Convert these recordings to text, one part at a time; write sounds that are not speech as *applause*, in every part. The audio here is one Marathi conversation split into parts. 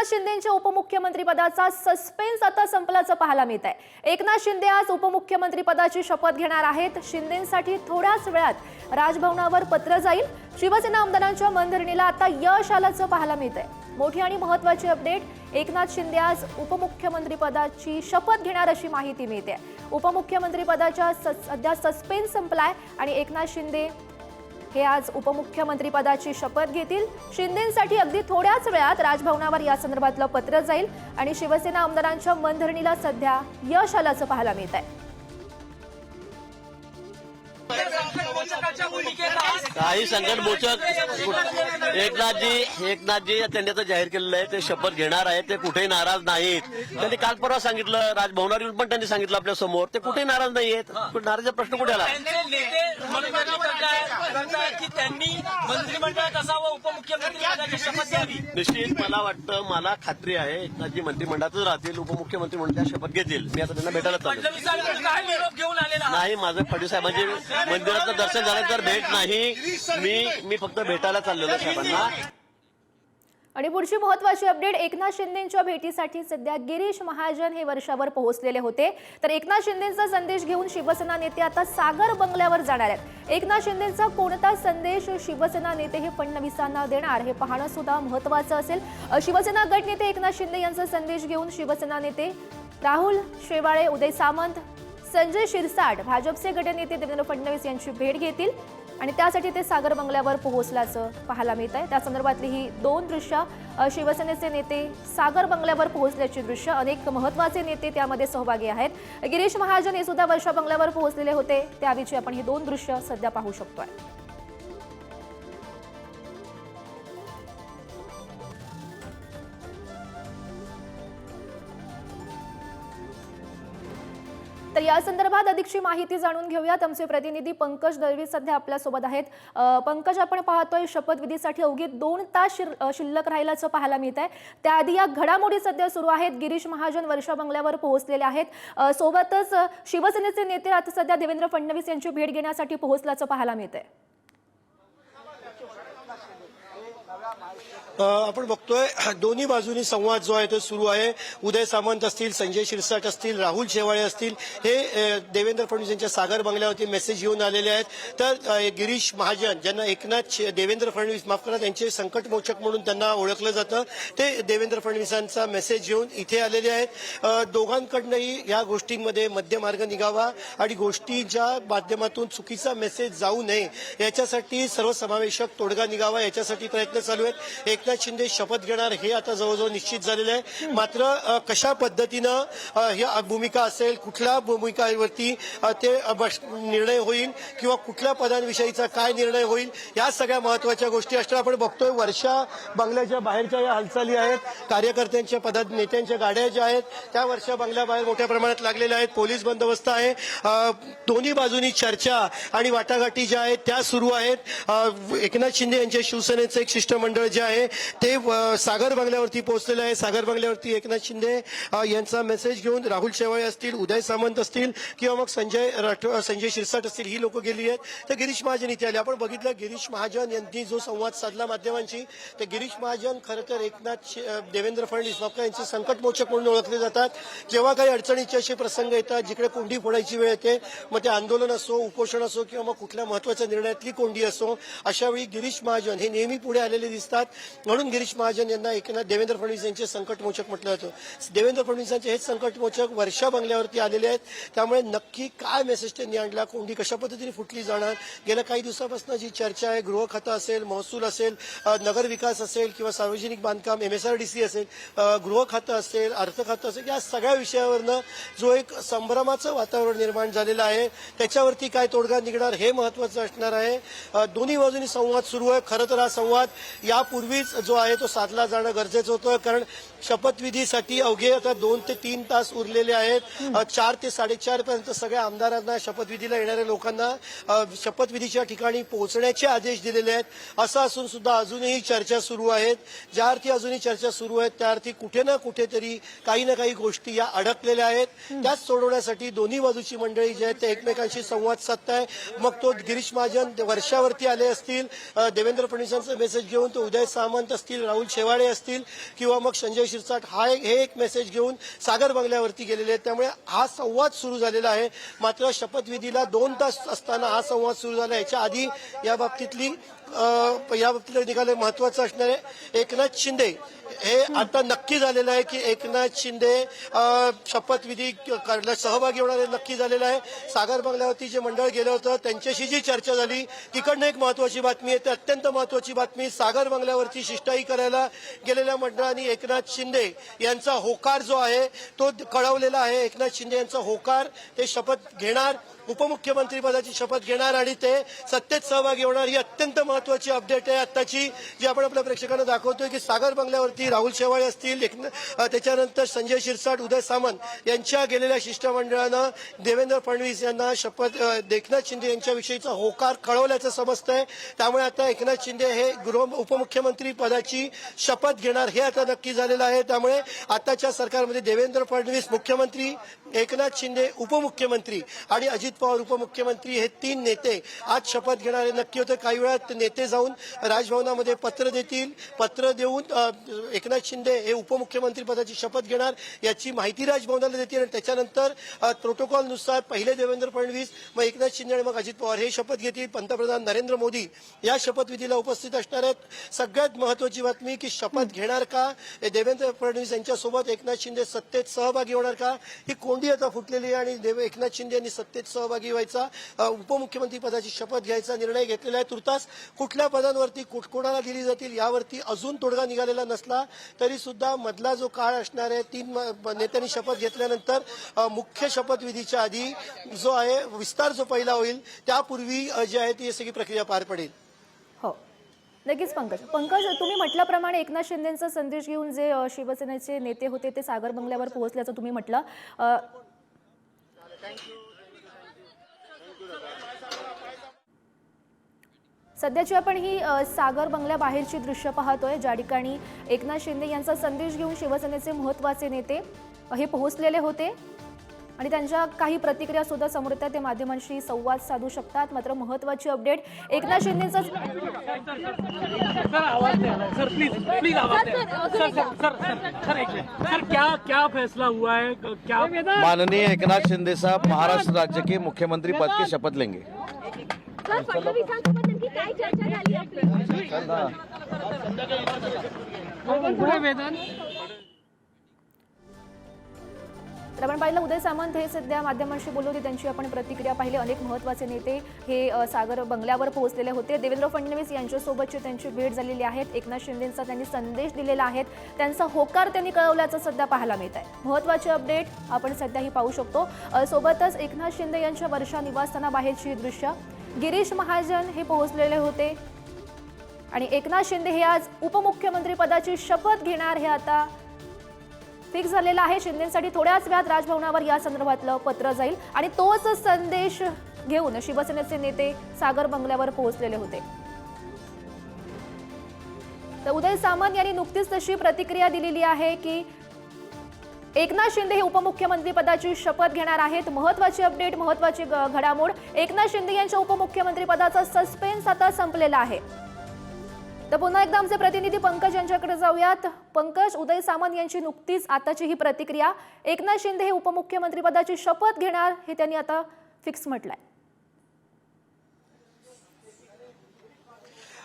एकनाथ शिंदेच्या उपमुख्यमंत्री पदाचा सस्पेन्स आता संपल्याचं पाहायला मिळत आहे एकनाथ शिंदे आज उपमुख्यमंत्री पदाची शपथ घेणार आहेत. शिंदेसाठी थोड्याच वेळात राजभवनावर पत्र जाईल. शिवसेना आमदारांच्या मनधरणीला आता यश आल्याचं पाहायला मिळत आहे मोठी आणि महत्वाची अपडेट एकनाथ शिंदे आज उपमुख्यमंत्री पदाची शपथ घेणार अशी माहिती मिळते. उपमुख्यमंत्री पदाच्या सध्या सस्पेन्स संपलाय आणि एकनाथ शिंदे हे आज उपमुख्यमंत्रीपदाची शपथ घेतील. शिंदेसाठी अगदी थोड्याच वेळात राजभवनावर या संदर्भातलं पत्र जाईल. आणि शिवसेना आमदारांच्या मनधरणीला सध्या यश आल्याचं पाहायला मिळत आहे काही संकट मोचक एकनाथजी एकनाथजी त्यांनी आता जाहीर केलेलं आहे. ते शपथ घेणार आहेत. ते कुठेही नाराज नाहीत. त्यांनी काल परवा सांगितलं राजभवनावर येऊन पण त्यांनी सांगितलं आपल्यासमोर. ते कुठेही नाराज नाही आहेत नाराजचा प्रश्न कुठे आला? त्यांचे नेते मनोभावी करतायत करतायत की त्यांनी मंत्रिमंडळात असावं उपमुख्यमंत्री पदाची शपथ घ्यावी? निश्चित. मला वाटतं मला खात्री आहे एकनाथजी मंत्रिमंडळातच राहतील उपमुख्यमंत्री म्हणून त्या शपथ घेतील. मी आता त्यांना भेटायला? नाही माझं फडणवीस साहेबांचे मंदिराचं दर्शन झाल्यानंतर भेट नाही. मी मी फक्त भेटायला चाललेलो साहेबांना. आणि पुढची महत्वाची अपडेट एकनाथ शिंदेच्या भेटीसाठी सध्या गिरीश महाजन हे वर्षावर पोहोचलेले होते. तर एकनाथ शिंदेचा संदेश घेऊन शिवसेना नेते आता सागर बंगल्यावर जाणार आहेत. एकनाथ शिंदेचा कोणता संदेश शिवसेना नेते हे फडणवीसांना देणार हे पाहणं सुद्धा महत्वाचं असेल. शिवसेना गटनेते एकनाथ शिंदे यांचा संदेश घेऊन शिवसेना नेते राहुल शेवाळे उदय सामंत संजय शिरसाट भाजपचे गटनेते देवेंद्र फडणवीस यांची भेट घेतील. आणि त्यासाठी ते सागर बंगल्यावर पोहोचल्याचं पाहायला मिळत आहे. त्या संदर्भातली ही दोन दृश्य शिवसेनेचे नेते सागर बंगल्यावर पोहोचल्याची दृश्य अनेक महत्त्वाचे नेते त्यामध्ये सहभागी आहेत. गिरीश महाजन हे सुद्धा वर्षा बंगल्यावर पोहोचलेले होते. त्याविषयी आपण ही दोन दृश्य सध्या पाहू शकतोय. या संदर्भात अधिकची माहिती जाणून घेऊयात. आमचे प्रतिनिधी पंकज दळवी सध्या आपल्यासोबत आहेत. पंकज आपण पाहतोय शपथविधीसाठी अवघी दोन तास शिल्लक राहिल्याचं पाहायला मिळत आहे त्याआधी या घडामोडी सध्या सुरू आहेत. गिरीश महाजन वर्षा बंगल्यावर पोहोचलेले आहेत. सोबतच शिवसेनेचे नेते आता सध्या देवेंद्र फडणवीस यांची भेट घेण्यासाठी पोहोचल्याचं पाहायला मिळत आहे आपण बघतोय *clears throat* दोन्ही बाजूनी संवाद जो आहे तो सुरू आहे. उदय सामंत असतील संजय शिरसाट असतील राहुल शेवाळे असतील हे देवेंद्र फडणवीस यांच्या सागर बंगल्यावरती मेसेज येऊन आलेले आहेत. तर गिरीश महाजन ज्यांना एकनाथ देवेंद्र फडणवीस माफ करा त्यांचे संकटमोचक म्हणून त्यांना ओळखलं जातं ते देवेंद्र फडणवीसांचा मेसेज येऊन इथे आलेले आहेत. दोघांकडनंही या गोष्टींमध्ये मध्यमार्ग निघावा आणि गोष्टीच्या माध्यमातून चुकीचा मेसेज जाऊ नये. याच्यासाठी सर्वसमावेशक तोडगा निघावा याच्यासाठी प्रयत्न चालू आहेत. एकनाथ शिंदे शपथ घेणार हे आता जवळजवळ निश्चित झालेलं आहे. मात्र कशा पद्धतीनं ही भूमिका असेल कुठल्या भूमिकावरती ते निर्णय होईल किंवा कुठल्या पदांविषयीचा काय निर्णय होईल या सगळ्या महत्त्वाच्या गोष्टी असणार. आपण बघतोय वर्षा बंगल्याच्या बाहेरच्या या हालचाली आहेत. कार्यकर्त्यांच्या पदा नेत्यांच्या गाड्या ज्या आहेत त्या वर्षा बंगल्याबाहेर मोठ्या प्रमाणात लागलेल्या आहेत. पोलीस बंदोबस्त आहे. दोन्ही बाजूनी चर्चा आणि वाटाघाटी ज्या आहेत त्या सुरू आहेत. एकनाथ शिंदे यांच्या शिवसेनेचं एक शिष्टमंडळ जे आहे ते सागर बंगल्यावरती पोहोचलेलं आहे. सागर बंगल्यावरती एकनाथ शिंदे यांचा मेसेज घेऊन राहुल शेवाळे असतील उदय सामंत असतील किंवा मग संजय राठोड संजय शिरसाट असतील ही लोक गेली आहेत. तर गिरीश महाजन इथे आले. आपण बघितलं गिरीश महाजन यांनी जो संवाद साधला माध्यमांशी तर गिरीश महाजन खरं तर एकनाथ देवेंद्र फडणवीस बापका यांचे संकटमोचक म्हणून ओळखले जातात. जेव्हा काही अडचणीचे असे प्रसंग येतात जिकडे कोंडी फोडायची वेळ येते मग ते आंदोलन असो उपोषण असो किंवा मग कुठल्या महत्त्वाच्या निर्णयातली कोंडी असो अशावेळी गिरीश महाजन हे नेहमी पुढे आलेले दिसतात. म्हणून गिरीश महाजन यांना एकनाथ देवेंद्र फडणवीस यांचे संकटमोचक म्हटलं जातं. देवेंद्र फडणवीसांचे हेच संकटमोचक वर्षा बंगल्यावरती आलेले आहेत. त्यामुळे नक्की काय मेसेज त्यांनी आणला? कोंडी कशा पद्धतीने फुटली जाणार? गेल्या काही दिवसापासून जी चर्चा आहे गृहखातं असेल महसूल असेल नगर विकास असेल किंवा सार्वजनिक बांधकाम एमएसआरडीसी असेल गृह खातं असेल अर्थ खातं असेल या सगळ्या विषयावरनं जो एक संभ्रमाचं वातावरण निर्माण झालेलं आहे त्याच्यावरती काय तोडगा निघणार हे महत्वाचं असणार आहे. दोन्ही बाजूनी संवाद सुरू आहे. खरं तर हा संवाद यापूर्वीच जो आहे तो साधला जाणं गरजेचं होतं. कारण शपथविधीसाठी अवघे आता दोन ते तीन तास उरलेले आहेत. चार ते साडेचार पर्यंत सगळ्या आमदारांना शपथविधीला येणाऱ्या लोकांना शपथविधीच्या ठिकाणी पोहोचण्याचे आदेश दिलेले आहेत. असं असून सुद्धा अजूनही चर्चा सुरू आहेत. ज्या अर्थी अजूनही चर्चा सुरू आहेत त्या अर्थी कुठे ना कुठेतरी काही ना काही गोष्टी या अडकलेल्या आहेत. त्याच सोडवण्यासाठी दोन्ही बाजूची मंडळी जी आहेत ते एकमेकांशी संवाद साधताय. मग तो गिरीश महाजन वर्षावरती आले असतील. देवेंद्र फडणवीसांचा मेसेज घेऊन तो उदय सामंत सावंत असतील राहुल शेवाळे असतील किंवा मग संजय शिरसाट हा हे एक मेसेज घेऊन सागर बंगल्यावरती गेलेले आहेत. त्यामुळे हा संवाद सुरू झालेला आहे. मात्र शपथविधीला दोन तास असताना हा संवाद सुरू झाला. याच्या आधी या बाबतीतली या बाबतीतलं निकाल महत्वाचं असणार आहे. एकनाथ शिंदे हे आता नक्की झालेलं आहे की एकनाथ शिंदे शपथविधी करण्यात सहभागी होणार आहे नक्की झालेलं आहे. सागर बंगल्यावरती जे मंडळ गेलं होतं त्यांच्याशी जी चर्चा झाली तिकडनं एक महत्वाची बातमी आहे ती अत्यंत महत्वाची बातमी सागर बंगल्यावरती शिष्टाई करायला गेलेल्या मंडळांनी एकनाथ शिंदे यांचा होकार जो आहे तो कळवलेला आहे. एकनाथ शिंदे यांचा होकार ते शपथ घेणार उपमुख्यमंत्री पदाची शपथ घेणार आणि ते सत्तेत सहभागी होणार ही अत्यंत महत्वाची अपडेट आहे आत्ताची जी आपण आपल्या प्रेक्षकांना दाखवतोय की सागर बंगल्यावरती राहुल शेवाळे असतील त्याच्यानंतर संजय शिरसाट उदय सामंत यांच्या गेलेल्या शिष्टमंडळानं देवेंद्र फडणवीस यांना शपथ एकनाथ शिंदे यांच्याविषयीचा होकार कळवल्याचं समजतंय. त्यामुळे आता एकनाथ शिंदे हे गृह उपमुख्यमंत्री पदाची शपथ घेणार हे आता नक्की झालेलं आहे. त्यामुळे आताच्या सरकारमध्ये देवेंद्र फडणवीस मुख्यमंत्री एकनाथ शिंदे उपमुख्यमंत्री आणि अजित पवार उपमुख्यमंत्री हे तीन नेते आज शपथ घेणारे नक्की होते. काही वेळात नेते जाऊन राजभवनामध्ये पत्र देतील पत्र देऊन एकनाथ शिंदे हे उपमुख्यमंत्री पदाची शपथ घेणार याची माहिती राजभवनाला देतील आणि त्याच्यानंतर प्रोटोकॉलनुसार पहिले देवेंद्र फडणवीस मग एकनाथ शिंदे आणि मग अजित पवार हे शपथ घेतील. पंतप्रधान नरेंद्र मोदी या शपथविधीला उपस्थित असणार आहेत. सगळ्यात महत्वाची बातमी की शपथ घेणार का? देवेंद्र फडणवीस यांच्यासोबत एकनाथ शिंदे सत्तेत सहभागी होणार का? ही कोंडी आता फुटलेली आहे आणि देव एकनाथ शिंदे यांनी सत्तेत सहभागी व्हायचा उपमुख्यमंत्री पदाची शपथ घ्यायचा निर्णय घेतलेला आहे. तुर्तास कुठल्या पदांवरती कुठ- कोणाला दिली जातील यावरती अजून तोडगा निघालेला नसला तरी सुद्धा मधला जो काळ असणार आहे तीन म- नेत्यांनी शपथ घेतल्यानंतर मुख्य शपथविधीच्या आधी जो आहे विस्तार जो पहिला होईल त्यापूर्वी जी आहे ती सगळी प्रक्रिया पार पडेल. हो. नक्कीच पंकज. पंकज तुम्ही म्हटल्याप्रमाणे एकनाथ शिंदेचा संदेश घेऊन जे शिवसेनेचे नेते होते ते सागर बंगल्यावर पोहोचल्याचं तुम्ही म्हटलं. सध्याची आपण ही सागर बंगल्याबाहेरची दृश्य पाहतोय ज्या ठिकाणी एकनाथ शिंदे यांचा संदेश घेऊन शिवसेनेचे महत्त्वाचे नेते हे पोहोचलेले होते. आणि त्यांच्या काही प्रतिक्रिया सुद्धा समोर येतात. ते माध्यमांशी संवाद साधू शकतात. मात्र महत्वाची अपडेट एकनाथ शिंदेचं सर आवाज दे सर प्लीज प्लीज आवाज दे sir sir sir sir sir एक मिनट. सर क्या क्या फैसला हुआ है? क्या? माननीय एकनाथ शिंदे साहब महाराष्ट्र राज्य के मुख्यमंत्री पद की शपथ लेंगे। काय चर्चा झाली आपली? आपण पाहिलं उदय सामंत हे सध्या माध्यमांशी बोलत होते. त्यांची आपण प्रतिक्रिया पाहिली. अनेक महत्त्वाचे नेते हे सागर बंगल्यावर पोहोचलेले होते. देवेंद्र फडणवीस यांच्यासोबतची त्यांची भेट झालेली आहे. एकनाथ शिंदेचा त्यांनी संदेश दिलेला आहे. त्यांचा होकार त्यांनी कळवल्याचं सध्या पाहायला मिळत आहे. महत्त्वाची अपडेट आपण सध्याही पाहू शकतो. सोबतच एकनाथ शिंदे यांच्या वर्षा निवासस्थानाबाहेरची दृश्य. गिरीश महाजन हे पोहोचलेले होते. आणि एकनाथ शिंदे हे आज उपमुख्यमंत्री पदाची शपथ घेणार हे आता फिक्स झालेला आहे. शिंदेसाठी थोड्याच वेळात राजभवनावर या संदर्भातलं पत्र जाईल. आणि तोच संदेश घेऊन शिवसेनेचे नेते सागर बंगल्यावर पोहोचलेले होते. तर उदय सामंत यांनी नुकतीच तशी प्रतिक्रिया दिलेली आहे की एकनाथ शिंदे हे उपमुख्यमंत्री पदाची शपथ घेणार आहेत. महत्वाची अपडेट महत्वाची घडामोड. एकनाथ शिंदे यांच्या उपमुख्यमंत्री पदाचा सस्पेन्स आता संपलेला आहे. तर पुन्हा एकदा आमचे प्रतिनिधी पंकज यांच्याकडे जाऊयात. पंकज उदय सामंत यांची नुकतीच आताची ही प्रतिक्रिया. एकनाथ शिंदे हे उपमुख्यमंत्री पदाची शपथ घेणार हे त्यांनी आता फिक्स म्हटलंय.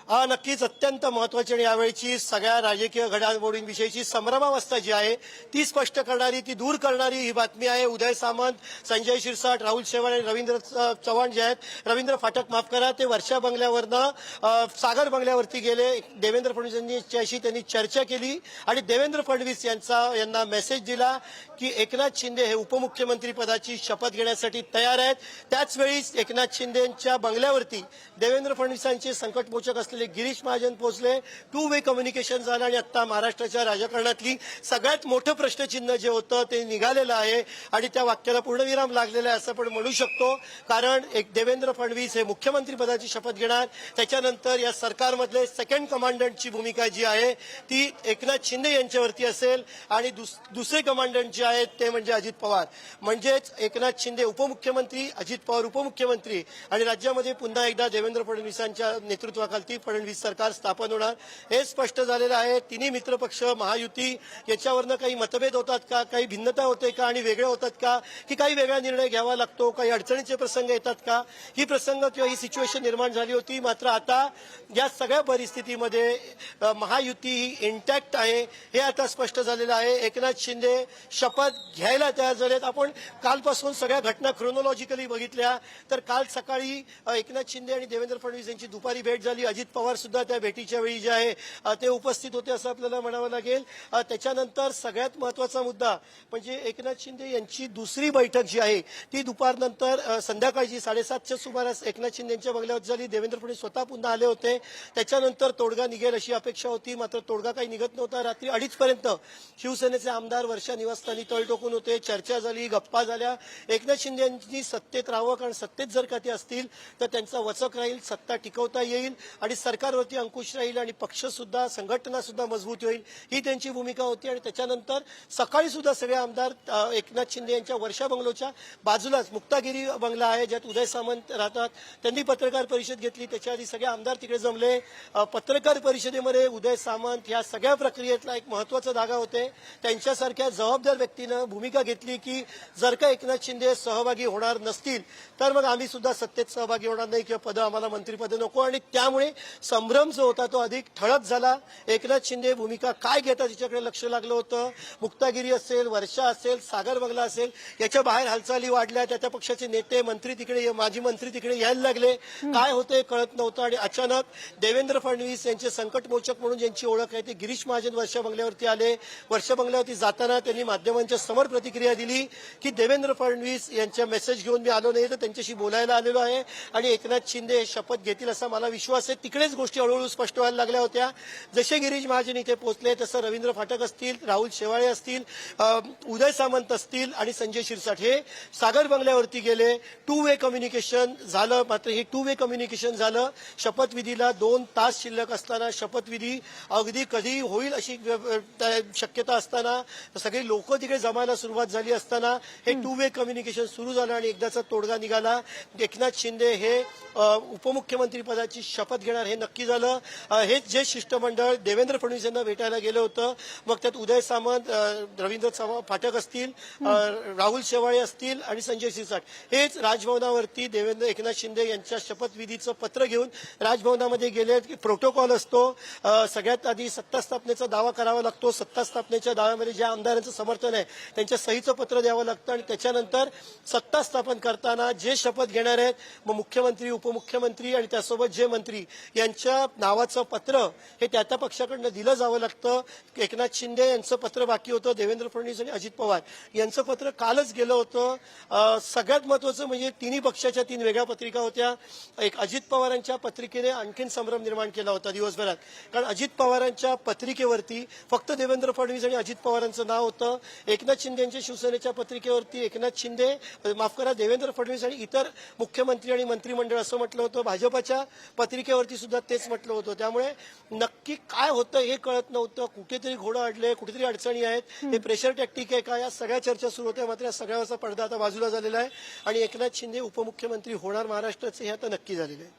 नक्कीच अत्यंत महत्वाची आणि यावेळीची सगळ्या राजकीय घडामोडींविषयीची संभ्रमावस्था जी आहे ती स्पष्ट करणारी ती दूर करणारी ही बातमी आहे. उदय सामंत संजय शिरसाट राहुल शेवाळ आणि रवींद्र चव्हाण जे आहेत रवींद्र फाटक माफ करा. ते वर्षा बंगल्यावरनं सागर बंगल्यावरती गेले. देवेंद्र फडणवीस यांच्याशी त्यांनी चर्चा केली आणि देवेंद्र फडणवीस यांचा यांना मेसेज दिला की एकनाथ शिंदे हे उपमुख्यमंत्री पदाची शपथ घेण्यासाठी तयार आहेत. त्याचवेळी एकनाथ एकनाथ शिंदेच्या बंगल्यावरती देवेंद्र फडणवीसांचे संकटमोचक असले असलेले गिरीश महाजन पोहोचले टू वे कम्युनिकेशन झालं आणि आत्ता महाराष्ट्राच्या राजकारणातली सगळ्यात मोठं प्रश्नचिन्ह जे होतं ते निघालेलं आहे आणि त्या वाक्याला पूर्णविराम लागलेला आहे असं आपण म्हणू शकतो. कारण एक देवेंद्र फडणवीस हे मुख्यमंत्रीपदाची शपथ घेणार. त्याच्यानंतर या सरकारमधले सेकंड कमांडंटची भूमिका जी आहे ती एकनाथ शिंदे यांच्यावरती असेल आणि दुस- दुसरे कमांडंट जे आहेत ते म्हणजे अजित पवार. म्हणजेच एकनाथ शिंदे उपमुख्यमंत्री अजित पवार उपमुख्यमंत्री आणि राज्यामध्ये पुन्हा एकदा देवेंद्र फडणवीसांच्या नेतृत्वाखालती फडणवीस सरकार स्थापन होणार हे स्पष्ट झालेलं आहे. तिन्ही मित्रपक्ष महायुती याच्यावरनं काही मतभेद होतात का? काही भिन्नता होते का आणि वेगळे होतात का? की काही वेगळा निर्णय घ्यावा लागतो? काही अडचणीचे प्रसंग येतात का? ही प्रसंग किंवा ही सिच्युएशन निर्माण झाली होती. मात्र आता या सगळ्या परिस्थितीमध्ये महायुती ही इंटॅक्ट आहे. हे आता स्पष्ट झालेलं आहे. एकनाथ शिंदे शपथ घ्यायला तयार झालेत. आपण कालपासून सगळ्या घटना क्रोनॉलॉजिकली बघितल्या. तर काल सकाळी एकनाथ शिंदे आणि देवेंद्र फडणवीस यांची दुपारी भेट झाली. अजित पवार सुद्धा त्या भेटीच्या वेळी जे आहे ते उपस्थित होते असं आपल्याला म्हणावं लागेल. त्याच्यानंतर सगळ्यात महत्त्वाचा मुद्दा म्हणजे एकनाथ शिंदे यांची दुसरी बैठक जी आहे ती दुपारनंतर संध्याकाळची साडेसातच्या सुमारास एकनाथ शिंदे यांच्या बंगल्यावर झाली. देवेंद्र फडणवीस स्वतः पुन्हा आले होते. त्याच्यानंतर तोडगा निघेल अशी अपेक्षा होती. मात्र तोडगा काही निघत नव्हता. रात्री अडीचपर्यंत शिवसेनेचे आमदार वर्षा निवासस्थानी तळ टोकून होते. चर्चा झाली गप्पा झाल्या. एकनाथ शिंदे यांनी सत्तेत राहावं कारण सत्तेत जर का ते असतील तर त्यांचा वचक राहील सत्ता टिकवता येईल आणि सरकारवरती अंकुश राहील आणि पक्ष सुद्धा संघटना सुद्धा मजबूत होईल ही त्यांची भूमिका होती. आणि त्याच्यानंतर सकाळी सुद्धा सगळे आमदार एकनाथ शिंदे यांच्या वर्षा बंगलोच्या बाजूलाच मुक्तागिरी बंगला आहे ज्यात उदय सामंत राहतात. त्यांनी पत्रकार परिषद घेतली. त्याच्या आधी सगळे आमदार तिकडे जमले. पत्रकार परिषदेमध्ये उदय सामंत या सगळ्या प्रक्रियेतला एक महत्त्वाचा धागा होते. त्यांच्यासारख्या जबाबदार व्यक्तीनं भूमिका घेतली की जर का एकनाथ शिंदे सहभागी होणार नसतील तर मग आम्ही सुद्धा सत्तेत सहभागी होणार नाही किंवा पदं आम्हाला मंत्रिपद नको. आणि त्यामुळे संभ्रम जो होता तो अधिक ठळक झाला. एकनाथ शिंदे भूमिका काय घेतात याच्याकडे लक्ष लागलं होतं. मुक्तागिरी असेल वर्षा असेल सागर बंगला असेल याच्या बाहेर हालचाली वाढल्या. त्या त्या पक्षाचे नेते मंत्री तिकडे माजी मंत्री तिकडे यायला लागले. काय होते कळत नव्हतं आणि अचानक देवेंद्र फडणवीस यांचे संकटमोचक म्हणून ज्यांची ओळख आहे ते गिरीश महाजन वर्षा बंगल्यावरती आले. वर्षा बंगल्यावरती जाताना त्यांनी माध्यमांच्या समोर प्रतिक्रिया दिली की देवेंद्र फडणवीस यांच्या मेसेज घेऊन मी आलो नाही तर त्यांच्याशी बोलायला आलेलो आहे आणि एकनाथ शिंदे हे शपथ घेतील असा मला विश्वास आहे. तिकडेच गोष्टी हळूहळू स्पष्ट व्हायला लागल्या होत्या. जसे गिरीश महाजन इथे पोहोचले तसं रवींद्र फाटक असतील राहुल शेवाळे असतील उदय सामंत असतील आणि संजय शिरसाट हे सागर बंगल्यावरती गेले. टू वे कम्युनिकेशन झालं मात्र हे टू वे कम्युनिकेशन झालं. शपथविधीला दोन तास शिल्लक असताना शपथविधी अगदी कधी होईल अशी शक्यता असताना सगळी लोक तिकडे जमायला सुरुवात झाली असताना हे टू वे कम्युनिकेशन सुरू झालं आणि एकदाचा तोडगा निघाला. एकनाथ शिंदे हे उपमुख्यमंत्री पदाची शपथ घेणार हे नक्की झालं. हेच हे जे शिष्टमंडळ देवेंद्र फडणवीस यांना भेटायला गेलं होतं. मग त्यात उदय सामंत रवींद्र चव्हाण फाटक असतील राहुल शेवाळे असतील आणि संजय शिरसाट हेच राजभवनावरती देवेंद्र एकनाथ शिंदे यांच्या शपथविधीचं पत्र घेऊन राजभवनामध्ये गेले प्रोटोकॉल असतो. सगळ्यात आधी सत्ता स्थापनेचा दावा करावा लागतो. सत्ता स्थापनेच्या दाव्यामध्ये ज्या आमदारांचं समर्थन आहे त्यांच्या सहीचं पत्र द्यावं लागतं आणि त्याच्यानंतर सत्ता स्थापन करताना जे शपथ घेणार आहेत मग मुख्यमंत्री उपमुख्यमंत्री आणि त्यासोबत जे मंत्री यांच्या नावाचं पत्र हे त्या त्या पक्षाकडनं दिलं जावं लागतं. एकनाथ शिंदे यांचं पत्र बाकी होतं देवेंद्र फडणवीस आणि अजित पवार. यांचं पत्र कालच गेलं होतं. सगळ्यात महत्वाचं म्हणजे तिन्ही पक्षाच्या तीन वेगळ्या पत्रिका होत्या. एक अजित पवारांच्या पत्रिकेने आणखीन संभ्रम निर्माण केला होता दिवसभरात. कारण अजित पवारांच्या पत्रिकेवरती फक्त देवेंद्र फडणवीस आणि अजित पवारांचं नाव होतं. एकनाथ शिंदे यांच्या शिवसेनेच्या पत्रिकेवरती एकनाथ शिंदे माफ करा देवेंद्र फडणवीस आणि इतर मुख्यमंत्री आणि मंत्रिमंडळ असं म्हटलं होतं. भाजपाच्या पत्रिकेवरती सुद्धा तेच म्हटलं होतं. त्यामुळे नक्की काय होतं हे कळत नव्हतं. कुठेतरी घोडं अडले कुठेतरी अडचणी आहेत. हे प्रेशर टॅक्टिक आहे का? या सगळ्या चर्चा सुरू होत्या. मात्र या सगळ्यावरचा पडदा आता बाजूला झालेला आहे. आणि एकनाथ शिंदे उपमुख्यमंत्री होणार महाराष्ट्राचे हे आता नक्की झालेले आहे.